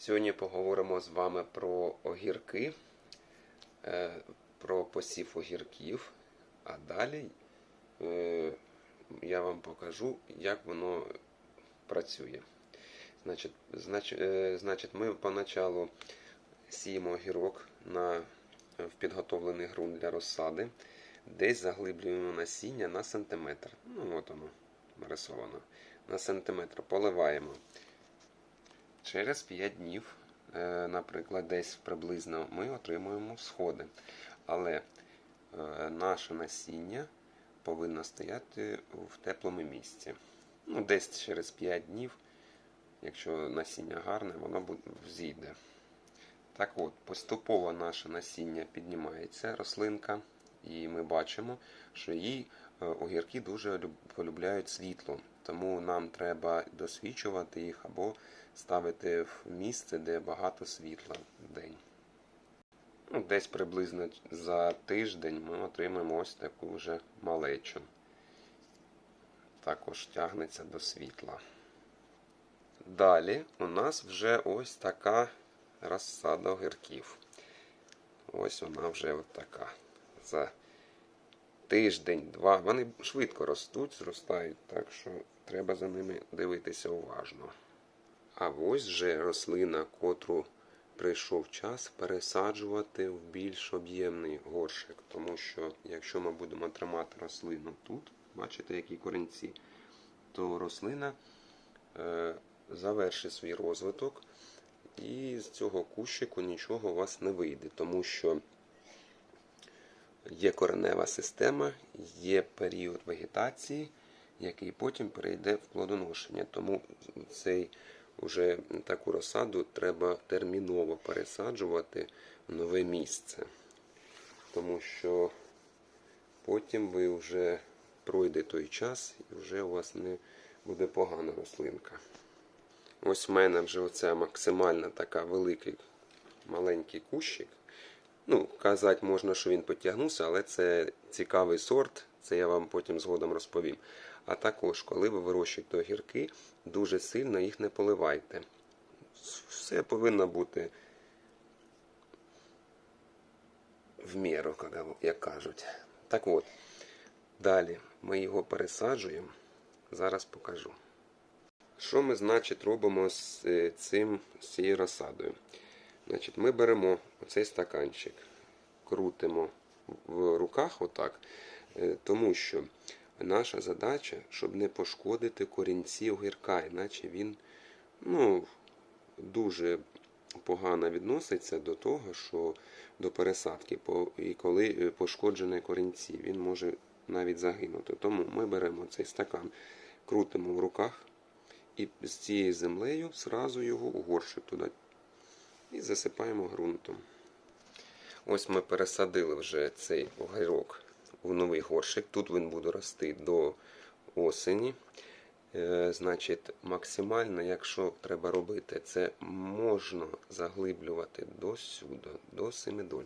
Сьогодні поговоримо з вами про огірки, е, про посів огірків, а далі е, я вам покажу, як воно працює. Значить, знач, е, значить ми поначалу сіємо огірок на, в підготовлений ґрунт для розсади, десь заглиблюємо насіння на сантиметр. Ну, от воно нарисовано. На сантиметр поливаємо. Через 5 днів, е, наприклад, десь приблизно ми отримуємо сходи. Але е, наше насіння повинно стояти в теплому місці. Ну, десь через 5 днів, якщо насіння гарне, воно зійде. Так от, поступово наше насіння піднімається, рослинка, і ми бачимо, що їй е, огірки дуже полюбляють світло. Тому нам треба досвічувати їх або ставити в місце, де багато світла в день. Ну, десь приблизно за тиждень ми отримаємо ось таку вже малечу. Також тягнеться до світла. Далі у нас вже ось така розсада огірків. Ось вона вже от така. За тиждень-два. Вони швидко ростуть, зростають, так що треба за ними дивитися уважно. А ось же рослина, котру прийшов час пересаджувати в більш об'ємний горшик. Тому що якщо ми будемо тримати рослину тут, бачите, які корінці, то рослина е, завершить свій розвиток, і з цього кущику нічого у вас не вийде, тому що є коренева система, є період вегетації, який потім перейде в плодоношення. Тому цей уже таку розсаду треба терміново пересаджувати в нове місце. Тому що потім ви вже пройде той час і вже у вас не буде погана рослинка. Ось в мене вже оця максимально така великий маленький кущик. Ну, казати можна, що він потягнувся, але це цікавий сорт, це я вам потім згодом розповім. А також, коли ви вирощуєте огірки, дуже сильно їх не поливайте. Все повинно бути в міру, як кажуть. Так от, далі ми його пересаджуємо. Зараз покажу. Що ми, значить, робимо з е, цим, з цією розсадою? Значить, ми беремо оцей стаканчик, крутимо в руках отак, тому що наша задача, щоб не пошкодити корінці огірка, іначе він ну, дуже погано відноситься до того, що до пересадки. І коли е, пошкоджені корінці, він може навіть загинути. Тому ми беремо цей стакан, крутимо в руках і з цією землею зразу його у туди і засипаємо ґрунтом. Ось ми пересадили вже цей огірок в новий горщик. Тут він буде рости до осені. Е, значить, максимально, якщо треба робити, це можна заглиблювати до сюди, до семидоль.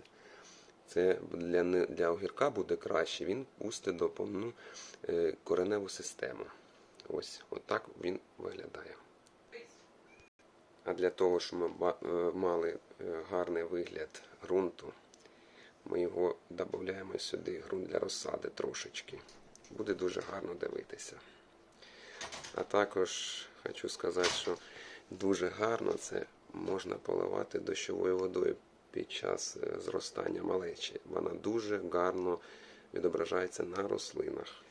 Це для, для огірка буде краще, він пустить до повну е, кореневу систему. Ось, отак він виглядає. А для того, щоб ми е, мали гарний вигляд ґрунту, ми його додаємо сюди, ґрунт для розсади трошечки. Буде дуже гарно дивитися. А також хочу сказати, що дуже гарно це можна поливати дощовою водою під час е, зростання малечі. Вона дуже гарно відображається на рослинах.